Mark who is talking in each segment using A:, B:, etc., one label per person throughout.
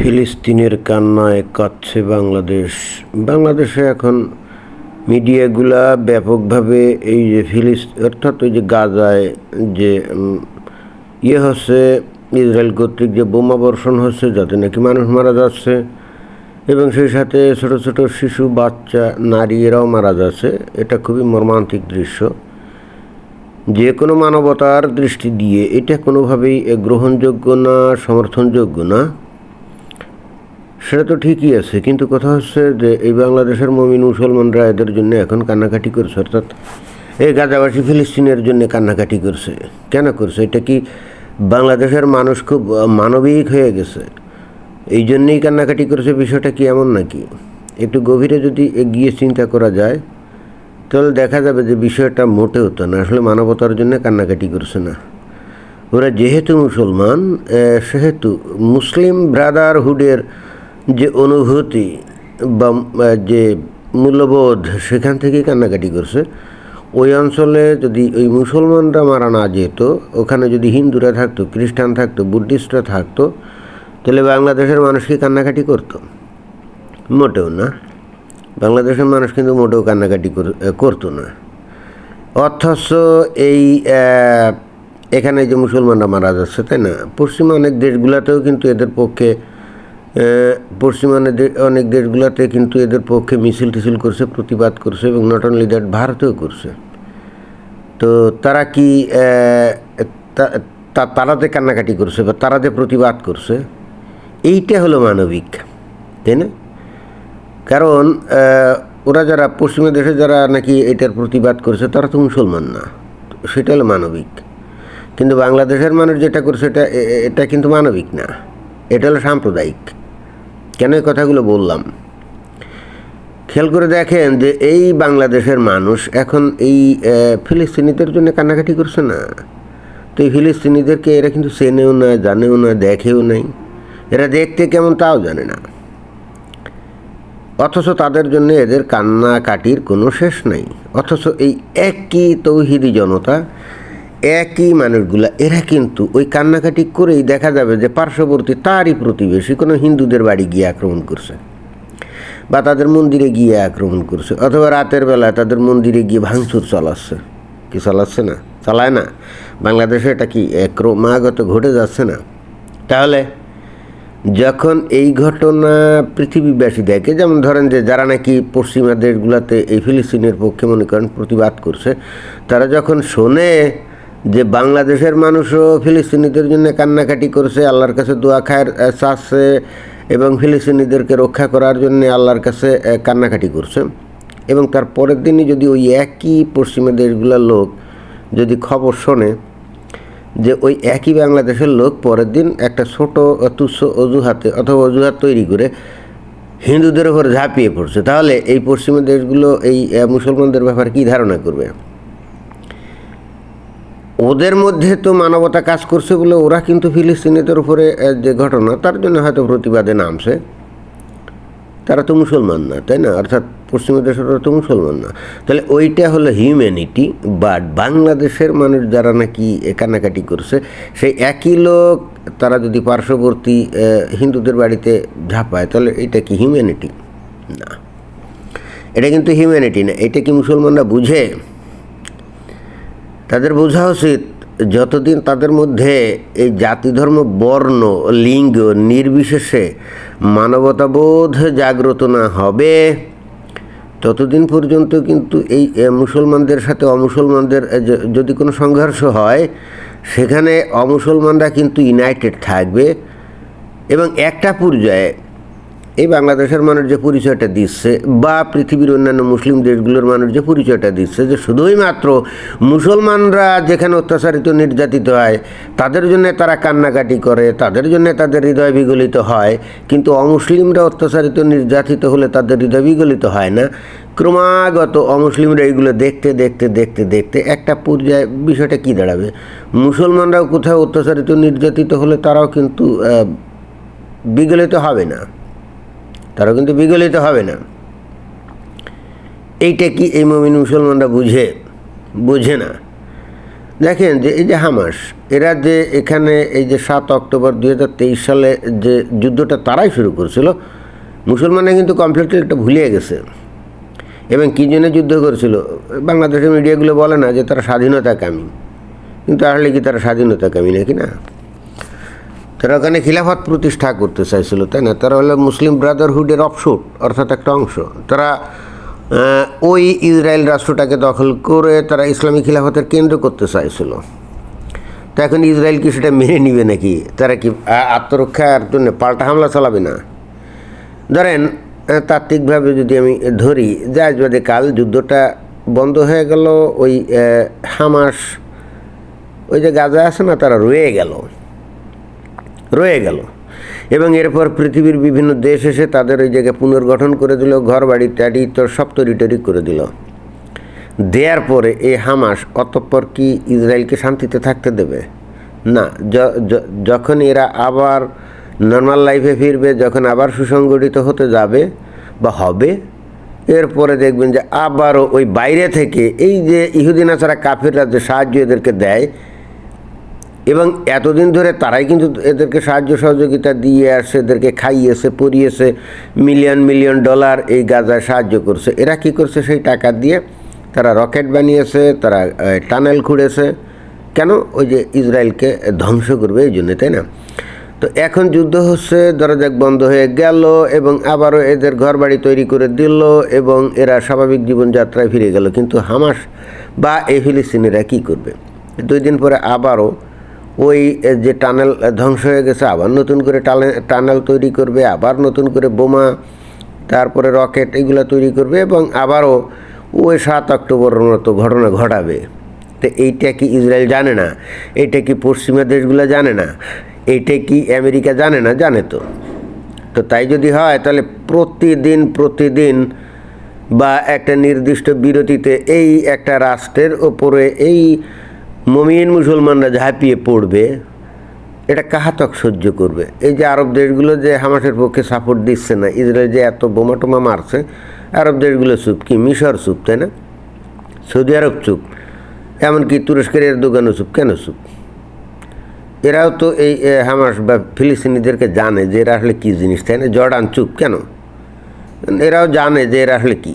A: ফিলিস্তিনের কান্নায় কাঁদছে বাংলাদেশ। বাংলাদেশে এখন মিডিয়াগুলা ব্যাপকভাবে এই যে ফিলিস অর্থাৎ ওই যে গাজায় যে ইয়ে হচ্ছে, ইসরায়েল কর্তৃক যে বোমা বর্ষণ হচ্ছে, যাতে নাকি মানুষ মারা যাচ্ছে, এবং সেই সাথে ছোট ছোট শিশু, বাচ্চা, নারী এরাও মারা যাচ্ছে, এটা খুবই মর্মান্তিক দৃশ্য। যে কোনো মানবতার দৃষ্টি দিয়ে এটা কোনোভাবেই গ্রহণযোগ্য না, সমর্থনযোগ্য না। সেটা তো ঠিকই আছে, কিন্তু কথা হচ্ছে যে এই বাংলাদেশের মমিন মুসলমানরা এদের জন্য এখন কান্নাকাটি করছে, অর্থাৎ এই গাজাবাসী ফিলিস্তিনের জন্য কান্নাকাটি করছে। কেন করছে? এটা কি বাংলাদেশের মানুষ খুব মানবিক হয়ে গেছে? এই জন্যেই কান্নাকাটি করেছে, বিষয়টা কি এমন নাকি? একটু গভীরে যদি এগিয়ে চিন্তা করা যায়, তাহলে দেখা যাবে যে বিষয়টা মোটেও তো না, আসলে মানবতার জন্য কান্নাকাটি করছে না। ওরা যেহেতু মুসলমান সেহেতু মুসলিম ব্রাদারহুডের যে অনুভূতি বা যে মূল্যবোধ সেখান থেকেই কান্নাকাটি করছে, ওই অঞ্চলে যদি ওই মুসলমানরা মারা না যেত, ওখানে যদি হিন্দুরা থাকতো, খ্রিস্টান থাকতো, বুদ্ধিস্টরা থাকতো, তাহলে বাংলাদেশের মানুষ কি কান্নাকাটি করতো? মোটেও না। বাংলাদেশের মানুষ কিন্তু মোটেও কান্নাকাটি কর- করতো না। অথচ এই এখানে যে মুসলমানরা মারা যাচ্ছে, তাই না? পশ্চিমা অনেক দেশগুলোতেও কিন্তু এদের পক্ষে পশ্চিমা অনেক দেশগুলোতে কিন্তু এদের পক্ষে মিছিল টিছিল করছে, প্রতিবাদ করছে এবং নট অনলি দ্যাট ভারতেও করছে। তো তারা কি তারা যে কান্নাকাটি করছে বা তারা যে প্রতিবাদ করছে, এইটা হলো মানবিক, তাই না? কারণ ওরা যারা পশ্চিমা দেশে যারা নাকি এটার প্রতিবাদ করছে, তারা তো মুসলমান না। সেটা হলো মানবিক। কিন্তু বাংলাদেশের মানুষ যেটা করছে, এটা এটা কিন্তু মানবিক না। এটা হলো সাম্প্রদায়িক। কেন এই কথাগুলো বললাম? খেয়াল করে দেখেন যে এই বাংলাদেশের মানুষ এখন এই ফিলিস্তিনিদের জন্য কান্নাকাটি করছে না। তো এই ফিলিস্তিনিদেরকে এরা কিন্তু চেনেও না, জানেও না, দেখেও নাই। এরা দেখতে কেমন তাও জানে না। অথচ তাদের জন্য এদের কান্নাকাটির কোনো শেষ নাই। অথচ এই একই তৌহিদি জনতা একই মানুষগুলা, এরা কিন্তু ওই কান্নাকাটি করেই দেখা যাবে যে পার্শ্ববর্তী তারই প্রতিবেশী কোনো হিন্দুদের বাড়ি গিয়ে আক্রমণ করছে বা তাদের মন্দিরে গিয়ে আক্রমণ করছে অথবা রাতের বেলায় তাদের মন্দিরে গিয়ে ভাঙচুর চালাচ্ছে। কি চালাচ্ছে না? চালায় না। বাংলাদেশে এটা কি ক্রমাগত ঘটে যাচ্ছে না? তাহলে যখন এই ঘটনা পৃথিবীবাসী দেখে, যেমন ধরেন যে যারা নাকি পশ্চিমা দেশগুলোতে এই ফিলিস্তিনের পক্ষে মনে করেন প্রতিবাদ করছে, তারা যখন শোনে যে বাংলাদেশের মানুষও ফিলিস্তিনিদের জন্য কান্নাকাটি করছে, আল্লাহর কাছে দোয়া খায়ের চাচ্ছে এবং ফিলিস্তিনিদেরকে রক্ষা করার জন্য আল্লাহর কাছে কান্নাকাটি করছে। এবং তার পরের দিনই যদি ওই একই পশ্চিমা দেশগুলোর লোক যদি খবর শোনে যে ওই একই বাংলাদেশের লোক পরের দিন একটা ছোট তুচ্ছ অজুহাতে অথবা অজুহাত তৈরি করে হিন্দুদের ওপর ঝাঁপিয়ে পড়ছে, তাহলে এই পশ্চিমা দেশগুলো এই মুসলমানদের ব্যাপারে কী ধারণা করবে? ওদের মধ্যে তো মানবতা কাজ করছে বলে ওরা কিন্তু ফিলিস্তিনিদের উপরে যে ঘটনা, তার জন্য হয়তো প্রতিবাদে নামছে। তারা তো মুসলমান না, তাই না? অর্থাৎ পশ্চিমা দেশের তো মুসলমান না। তাহলে ওইটা হলো হিউম্যানিটি বাট বাংলাদেশের মানুষ যারা নাকি এ কান্নাকাটি করছে, সেই একই লোক, তারা যদি পার্শ্ববর্তী হিন্দুদের বাড়িতে ঝাঁপায়, তাহলে এটা কি হিউম্যানিটি না। এটা কিন্তু হিউম্যানিটি না। এটা কি মুসলমানরা বুঝে? তাদের বোঝা উচিত যতদিন তাদের মধ্যে এই জাতি ধর্ম বর্ণ, লিঙ্গ নির্বিশেষে মানবতাবোধ জাগ্রত না হবে, ততদিন পর্যন্ত কিন্তু এই মুসলমানদের সাথে অমুসলমানদের যদি কোনো সংঘর্ষ হয়, সেখানে অমুসলমানরা কিন্তু ইউনাইটেড থাকবে এবং একটা পর্যায়ে এই বাংলাদেশের মানুষ যে পরিচয়টা দিচ্ছে বা পৃথিবীর অন্যান্য মুসলিম দেশগুলোর মানুষ যে পরিচয়টা দিচ্ছে যে শুধুই মাত্র মুসলমানরা যেখানে অত্যাচারিত, নির্যাতিত হয়, তাদের জন্য তারা কান্নাকাটি করে, তাদের জন্য তাদের হৃদয় বিগলিত হয়, কিন্তু অমুসলিমরা অত্যাচারিত, নির্যাতিত হলে তাদের হৃদয় বিগলিত হয় না। ক্রমাগত অমুসলিমরা এইগুলো দেখতে দেখতে দেখতে দেখতে একটা পর্যায়ে বিষয়টা কী দাঁড়াবে? মুসলমানরাও কোথাও অত্যাচারিত, নির্যাতিত হলে তারাও কিন্তু বিগলিত হবে না। তারাও কিন্তু বিগলিত হবে না। এইটা কি এই মমিন মুসলমানরা বুঝে? বোঝে না। দেখেন যে এই যে হামাস, এরা যে এখানে এই যে সাত অক্টোবর দুই হাজার তেইশ সালে যে যুদ্ধটা তারাই শুরু করেছিল, মুসলমানরা কিন্তু কমপ্লিটলি একটা ভুলিয়ে গেছে। এবং কী জন্য যুদ্ধ করেছিল? বাংলাদেশের মিডিয়াগুলো বলে না যে তারা স্বাধীনতা স্বাধীনতাকামী। কিন্তু আসলে কি তারা স্বাধীনতা স্বাধীনতাকামী নাকি না? তারা ওখানে খিলাফত প্রতিষ্ঠা করতে চাইছিল, তাই না? তারা হলো মুসলিম ব্রাদারহুডের অফশুট অর্থাৎ একটা অংশ। তারা ওই ইসরায়েল রাষ্ট্রটাকে দখল করে তারা ইসলামী খিলাফতের কেন্দ্র করতে চাইছিল। তো এখন ইসরায়েল কি সেটা মেনে নিবে নাকি? তারা কি আত্মরক্ষার জন্য পাল্টা হামলা চালাবে না? ধরেন তাত্ত্বিকভাবে যদি আমি ধরি যে আজ বাদে কাল যুদ্ধটা বন্ধ হয়ে গেল, ওই হামাস, ওই যে গাজা আছে না, তারা রয়ে গেল। রয়ে গেল। এবং এরপর পৃথিবীর বিভিন্ন দেশ এসে তাদের ওই জায়গায় পুনর্গঠন করে দিল ঘর বাড়ি ট্যাডি তোর সব তরি টরি করে দিল। দেওয়ার পরে এই হামাস অতঃপর কি ইসরায়েলকে শান্তিতে থাকতে দেবে? না যখন এরা আবার নর্মাল লাইফে ফিরবে, যখন আবার সুসংগঠিত হতে যাবে বা হবে, এরপরে দেখবেন যে আবারও ওই বাইরে থেকে এই যে ইহুদিন আসারা কাফিররা যে সাহায্য এদেরকে দেয় এবং এতদিন ধরে তারাই কিন্তু এদেরকে সাহায্য সহযোগিতা দিয়ে আসছে এদেরকে খাইয়েছে পরিয়েছে মিলিয়ন মিলিয়ন ডলার এই গাজায় সাহায্য করছে। এরা কি করছে? সেই টাকা দিয়ে তারা রকেট বানিয়েছে, তারা টানেল খুঁড়েছে। কেন? ওই যে ইসরায়েলকে ধ্বংস করবে এই জন্যে, তাই না? তো এখন যুদ্ধ হচ্ছে দরজাক বন্ধ হয়ে গেল এবং আবারও এদের ঘরবাড়ি তৈরি করে দিল এবং এরা স্বাভাবিক জীবনযাত্রায় ফিরে গেল। কিন্তু হামাস বা এই ফিলিস্তিনিরা কী করবে? দুই দিন পরে আবারও ওই যে টানেল ধ্বংস হয়ে গেছে, আবার নতুন করে টানে টানেল তৈরি করবে, আবার নতুন করে বোমা, তারপরে রকেট, এগুলো তৈরি করবে এবং আবারও ওই সাত অক্টোবরের মতো ঘটনা ঘটাবে। তো এইটা কি ইসরায়েল জানে না? এইটা কি পশ্চিমা দেশগুলো জানে না? এইটা কি আমেরিকা জানে না? জানে তো। তো তাই যদি হয়, তাহলে প্রতিদিন প্রতিদিন বা একটা নির্দিষ্ট বিরতিতে এই একটা রাষ্ট্রের ওপরে এই মমিন মুসলমানরা ঝাঁপিয়ে পড়বে, এটা কাহাতক সহ্য করবে? এই যে আরব দেশগুলো যে হামাসের পক্ষে সাপোর্ট দিচ্ছে না, ইসরায়েল যে এত বোমা টোমা মারছে, আরব দেশগুলো চুপ কি? মিশর চুপ, তাই না? সৌদি আরব চুপ, এমনকি তুরস্কের এর দোকানও চুপ, কেন চুপ? এরাও তো এই হামাস বা ফিলিস্তিনিদেরকে জানে যে এরা আসলে কী জিনিস, তাই না? জর্ডান চুপ, কেন? এরাও জানে যে এরা আসলে কী।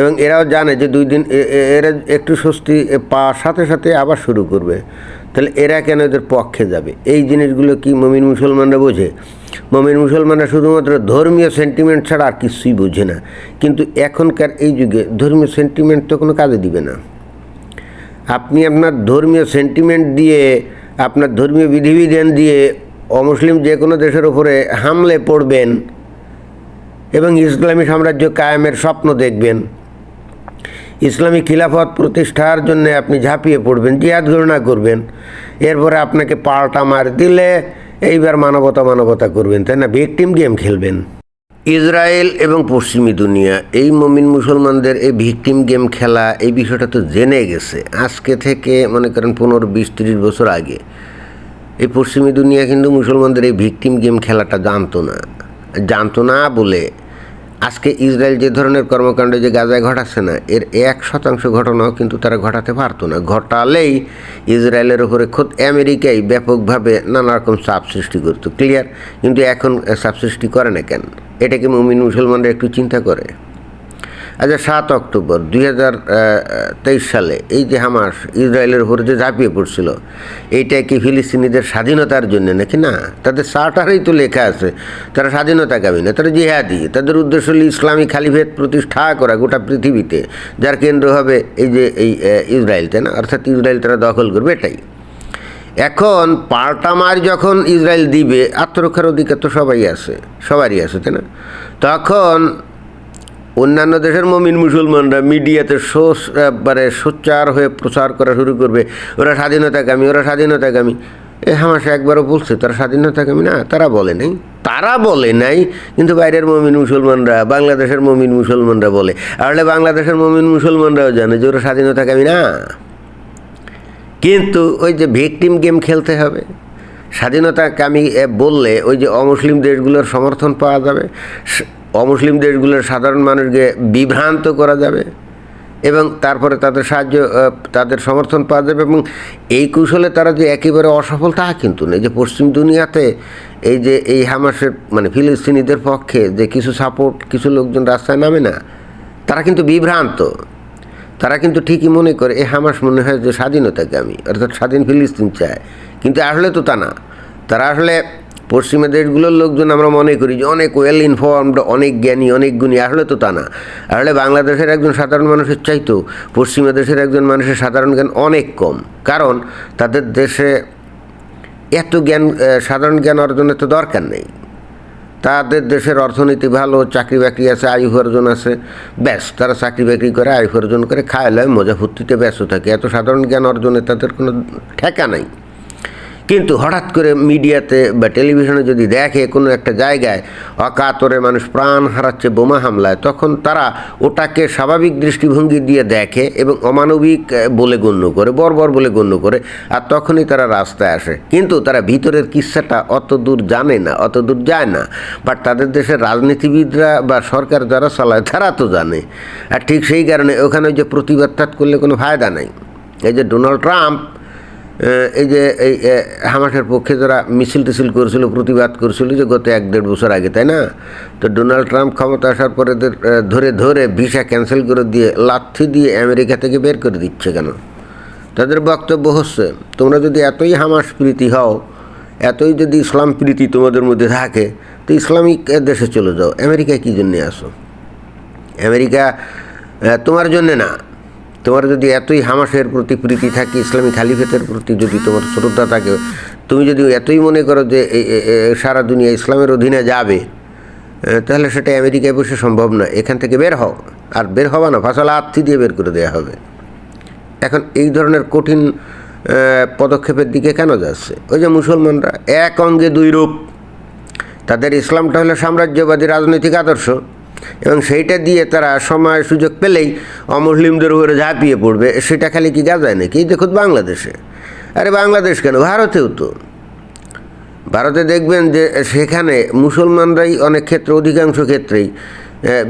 A: এবং এরাও জানে যে দুই দিন এরা একটু স্বস্তি পাওয়ার সাথে সাথে আবার শুরু করবে। তাহলে এরা কেন এদের পক্ষে যাবে? এই জিনিসগুলো কি মমিন মুসলমানরা বোঝে? মমিন মুসলমানরা শুধুমাত্র ধর্মীয় সেন্টিমেন্ট ছাড়া আর কিছুই বোঝে না। কিন্তু এখনকার এই যুগে ধর্মীয় সেন্টিমেন্ট তো কোনো কাজে দিবে না। আপনি আপনার ধর্মীয় সেন্টিমেন্ট দিয়ে, আপনার ধর্মীয় বিধিবিধান দিয়ে অমুসলিম যে কোনো দেশের ওপরে হামলে পড়বেন এবং ইসলামী সাম্রাজ্য কায়েমের স্বপ্ন দেখবেন। ইসলামী খিলাফত প্রতিষ্ঠার জন্য আপনি ঝাঁপিয়ে পড়বেন, জিহাদ ঘোষণা করবেন। এরপরে আপনাকে পাল্টা মার দিলে এইবার মানবতা মানবতা করবেন, তাই না? ভিকটিম গেম খেলবেন। ইসরায়েল এবং পশ্চিমী দুনিয়া, এই মমিন মুসলমানদের এই ভিকটিম গেম খেলা, এই বিষয়টা তো জেনে গেছে। আজকে থেকে মনে করেন পনেরো, বিশ, তিরিশ বছর আগে, এই পশ্চিমী দুনিয়া কিন্তু মুসলমানদের এই ভিকটিম গেম খেলাটা জানতো না। জানতো না বলে আজকে ইসরায়েল যে ধরনের কর্মকাণ্ড যে গাজায় ঘটাচ্ছে না, এর এক শতাংশ ঘটনাও কিন্তু তারা ঘটাতে পারতো না। ঘটালেই ইসরায়েলের উপরে খোদ আমেরিকাই ব্যাপকভাবে নানা রকম চাপ সৃষ্টি করতো। ক্লিয়ার? কিন্তু এখন চাপ সৃষ্টি করে না কেন? এটাকে মুমিন মুসলমানরা একটু চিন্তা করে? আচ্ছা সাত অক্টোবর দুই হাজার তেইশ সালে এই যে হামাস ইসরায়েলের উপরে যে ঝাঁপিয়ে পড়ছিল, এইটা কি ফিলিস্তিনিদের স্বাধীনতার জন্য নাকি? না, তাদের চার্টারেই তো লেখা আছে, তারা স্বাধীনতাকামী না, তারা জিহাদি। তাদের উদ্দেশ্য হল ইসলামী খালিফেত প্রতিষ্ঠা করা গোটা পৃথিবীতে, যার কেন্দ্র হবে এই যে এই ইসরায়েল, তাই না? অর্থাৎ ইসরায়েল তারা দখল করবে, এটাই। এখন পাল্টা মার যখন ইসরায়েল দিবে, আত্মরক্ষার অধিকার তো সবাই আছে, সবারই আছে, তাই না? তখন অন্যান্য দেশের মমিন মুসলমানরা মিডিয়াতে সোস মানে সোচ্চার হয়ে প্রচার করা শুরু করবে। ওরা স্বাধীনতাকামী ওরা স্বাধীনতাকামী। এ হামাশা একবারও বলছে, তারা স্বাধীনতাকামী না, তারা বলে নাই। তারা বলে নাই, কিন্তু বাইরের মমিন মুসলমানরা, বাংলাদেশের মমিন মুসলমানরা বলে। আসলে বাংলাদেশের মমিন মুসলমানরাও জানে যে ওরা স্বাধীনতাকামী না। কিন্তু ওই যে ভিকটিম গেম খেলতে হবে। স্বাধীনতাকামী বললে ওই যে অমুসলিম দেশগুলোর সমর্থন পাওয়া যাবে। অমুসলিম দেশগুলোর সাধারণ মানুষকে বিভ্রান্ত করা যাবে এবং তারপরে তাদের সাহায্য তাদের সমর্থন পাওয়া যাবে এবং এই কৌশলে তারা যে একেবারে অসফল তাহা কিন্তু নেই যে পশ্চিম দুনিয়াতে এই যে এই হামাসের মানে ফিলিস্তিনিদের পক্ষে যে কিছু সাপোর্ট কিছু লোকজন রাস্তায় নামে না, তারা কিন্তু বিভ্রান্ত। তারা কিন্তু ঠিকই মনে করে, এ হামাস মনে হয় যে স্বাধীনতাকে আমি, অর্থাৎ স্বাধীন ফিলিস্তিন চায়। কিন্তু আসলে তো তা না। তারা আসলে পশ্চিমা দেশগুলোর লোকজন আমরা মনে করি যে অনেক ওয়েল ইনফর্মড অনেক জ্ঞানী, অনেক গুণী। আসলে তো তা না। আসলে বাংলাদেশের একজন সাধারণ মানুষের চাইতো পশ্চিমা দেশের একজন মানুষের সাধারণ জ্ঞান অনেক কম। কারণ তাদের দেশে এত জ্ঞান সাধারণ জ্ঞান অর্জনের তো দরকার নেই। তাদের দেশের অর্থনীতি ভালো চাকরি বাকরি আছে, আয়ু উপার্জন আছে, ব্যাস, তারা চাকরি বাকরি করে, আয়ু উপার্জন করে খায় লয় মজা ফুর্তিতে ব্যস্ত থাকে। এত সাধারণ জ্ঞান অর্জনে তাদের কোনো ঠেকা নাই। কিন্তু হঠাৎ করে মিডিয়াতে বা টেলিভিশনে যদি দেখে কোনো একটা জায়গায় অকাতরে মানুষ প্রাণ হারাচ্ছে বোমা হামলায়, তখন তারা ওটাকে স্বাভাবিক দৃষ্টিভঙ্গি দিয়ে দেখে এবং অমানবিক বলে গণ্য করে, বর্বর বলে গণ্য করে, আর তখনই তারা রাস্তায় আসে। কিন্তু তারা ভিতরের কিস্সাটা অত দূর জানে না, অত দূর যায় না। বাট তাদের দেশের রাজনীতিবিদরা বা সরকার যারা চালায়, তারা তো জানে। আর ঠিক সেই কারণে ওখানে যে প্রতিবাদ করলে কোনো ফায়দা নাই। এই যে ডোনাল্ড ট্রাম্প এই যে, এই হামাসের পক্ষে যারা মিছিল টিছিল করেছিল, প্রতিবাদ করেছিল যে গত এক দেড় বছর আগে, তাই না? তো ডোনাল্ড ট্রাম্প ক্ষমতা আসার পরে ধরে ধরে ভিসা ক্যান্সেল করে দিয়ে, লাথি দিয়ে আমেরিকা থেকে বের করে দিচ্ছে কেন? তাদের বক্তব্য হচ্ছে, তোমরা যদি এতই হামাস প্রীতি হও, এতই যদি ইসলাম প্রীতি তোমাদের মধ্যে থাকে, তো ইসলামিক দেশে চলে যাও। আমেরিকায় কী জন্যে আসো? আমেরিকা তোমার জন্যে না। তোমার যদি এতই হামাসের প্রতি প্রীতি থাকে, ইসলামী খালিফেতের প্রতি যদি তোমার শ্রদ্ধা থাকে, তুমি যদি এতই মনে করো যে সারা দুনিয়া ইসলামের অধীনে যাবে তাহলে সেটা আমেরিকায় বসে সম্ভব না এখান থেকে বের হও। আর বের হওয়া না, ফাঁসলা আত্মি দিয়ে বের করে দেওয়া হবে। এখন এই ধরনের কঠিন পদক্ষেপের দিকে কেন যাচ্ছে? ওই যে মুসলমানরা এক অঙ্গে দুই রূপ। তাদের ইসলামটা হলো সাম্রাজ্যবাদী রাজনৈতিক আদর্শ। এবং সেইটা দিয়ে তারা সময় সুযোগ পেলেই অমুসলিমদের উপরে ঝাঁপিয়ে পড়বে, সেটা খালি কি গাজায় নাকি? দেখুন বাংলাদেশে। আরে বাংলাদেশ কেন? ভারতেও তো। ভারতে দেখবেন যে সেখানে মুসলমানরাই অনেক ক্ষেত্রে, অধিকাংশ ক্ষেত্রেই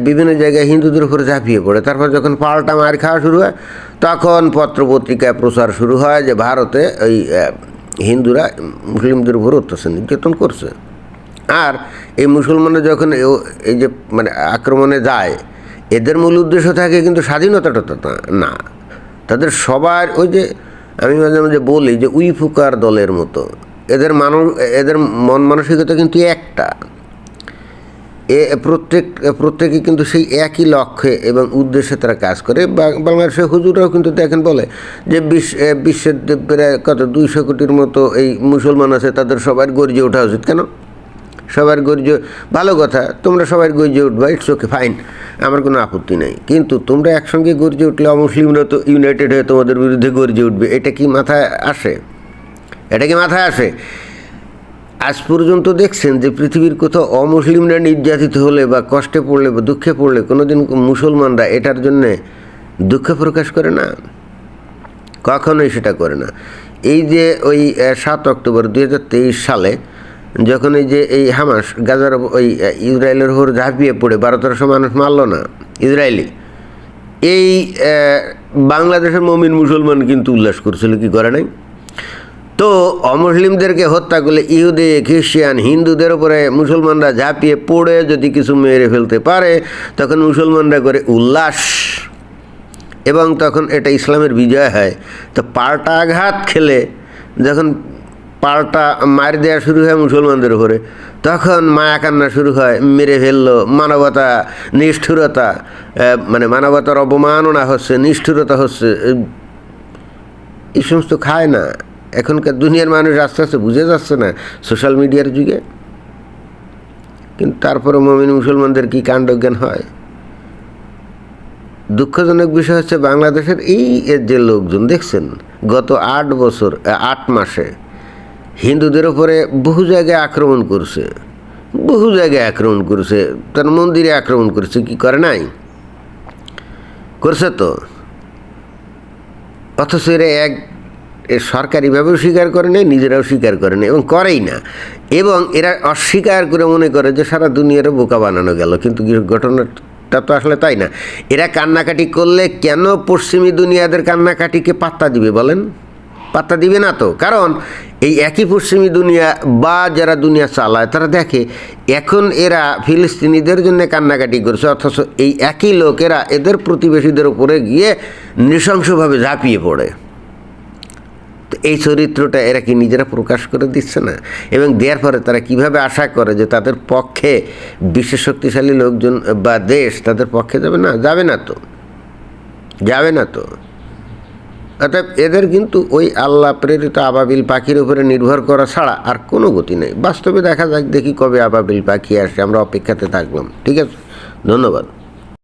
A: বিভিন্ন জায়গায় হিন্দুদের উপরে ঝাঁপিয়ে পড়ে। তারপর যখন পাল্টা মার খাওয়া শুরু হয়, তখন পত্রপত্রিকায় প্রচার শুরু হয় যে ভারতে ওই হিন্দুরা মুসলিমদের উপর অত্যাচার নির্যাতন করছে। আর এই মুসলমানরা যখন এই যে মানে আক্রমণে যায়, এদের মূল উদ্দেশ্য থাকে কিন্তু স্বাধীনতাটা তো না। তাদের সবার ওই যে, আমি মাঝে মাঝে বলি যে উই ফুকার দলের মতো। এদের মানুষ এদের মন মানসিকতা কিন্তু একটা। এ, প্রত্যেক, প্রত্যেকে কিন্তু সেই একই লক্ষ্যে এবং উদ্দেশ্যে তারা কাজ করে। বাংলাদেশের হুজুরাও কিন্তু দেখেন বলে যে বিশ্ব বিশ্বের প্রায় কত, দুইশো কোটির মতো এই মুসলমান আছে, তাদের সবার গর্জে ওঠা উচিত। কেন? সবার গর্জে, ভালো কথা, তোমরা সবার গর্জে উঠবা ইটস ওকে ফাইন আমার কোনো আপত্তি নেই। কিন্তু তোমরা একসঙ্গে গর্জে উঠলে অমুসলিমরা তো ইউনাইটেড হয়ে তোমাদের বিরুদ্ধে গর্জে উঠবে, এটা কি মাথায় আসে? এটা কি মাথায় আসে? আজ পর্যন্ত দেখছেন যে পৃথিবীর কোথাও অমুসলিমরা নির্যাতিত হলে বা কষ্টে পড়লে বা দুঃখে পড়লে কোনোদিন মুসলমানরা এটার জন্যে দুঃখ প্রকাশ করে না? কখনোই সেটা করে না। এই যে ওই সাত অক্টোবর দু হাজার তেইশ সালে যখন এই যে এই হামাস গাজার ওই ইসরায়েলের উপর ঝাঁপিয়ে পড়ে বারো তেরোশো মানুষ মারলো না, ইসরায়েলি। এই বাংলাদেশের মমিন মুসলমান কিন্তু উল্লাস করছিল, কি করে নাই? তো অমুসলিমদেরকে হত্যা করলে ইহুদি, খ্রিস্টান, হিন্দুদের উপরে মুসলমানরা ঝাঁপিয়ে পড়ে, যদি কিছু মেরে ফেলতে পারে, তখন মুসলমানরা করে উল্লাস। এবং তখন এটা ইসলামের বিজয় হয়। তো পাল্টা আঘাত খেলে যখন পাল্টা মার দেওয়া শুরু হয় মুসলমানদের উপরে। তখন মায়া কান্না শুরু হয়, মেরে ফেলল, মানবতা নিষ্ঠুরতা মানে মানবতার অবমাননা হচ্ছে, নিষ্ঠুরতা হচ্ছে। এই সমস্ত খায় না। এখনকার দুনিয়ার মানুষ আস্তে আস্তে বুঝে যাচ্ছে না সোশ্যাল মিডিয়ার যুগে। কিন্তু তারপরে মমিন মুসলমানদের কি কাণ্ডজ্ঞান হয়? দুঃখজনক বিষয় হচ্ছে বাংলাদেশের এই যে লোকজন, দেখছেন? গত আট বছর আট মাসে হিন্দুদের উপরে বহু জায়গায় আক্রমণ করছে। বহু জায়গায় আক্রমণ করছে। তার মন্দিরে আক্রমণ করছে, কি করে নাই? করছে তো। অথচ এরা এক সরকারিভাবেও স্বীকার করে নেই, নিজেরাও স্বীকার করে না এবং করেই না। এবং এরা অস্বীকার করে মনে করে যে সারা দুনিয়ারও বোকা বানানো গেল, কিন্তু ঘটনাটা তো আসলে তাই না। এরা কান্নাকাটি করলে কেন পশ্চিমী দুনিয়াদের কান্নাকাটিকে পাত্তা দিবে বলেন? পাত্তা দিবে না তো। কারণ এই একই পশ্চিমী দুনিয়া বা যারা দুনিয়া চালায়, তারা দেখে এখন এরা ফিলিস্তিনিদের জন্য কান্নাকাটি করছে, অথচ এই একই লোকেরা এদের প্রতিবেশীদের উপরে গিয়ে নৃশংসভাবে ঝাঁপিয়ে পড়ে। তো এই চরিত্রটা এরা কি নিজেরা প্রকাশ করে দিচ্ছে না? এবং দেওয়ার পরে তারা কীভাবে আশা করে যে তাদের পক্ষে বিশ্ব শক্তিশালী লোকজন বা দেশ তাদের পক্ষে যাবে না? যাবে না তো। যাবে না তো। অর্থাৎ এদের কিন্তু ওই আল্লাহ প্রেরিত আবাবিল পাখির উপরে নির্ভর করা ছাড়া আর কোনো গতি নেই। বাস্তবে দেখা যাক দেখি কবে আবাবিল পাখি আসে, আমরা অপেক্ষাতে থাকলাম। ঠিক আছে? ধন্যবাদ।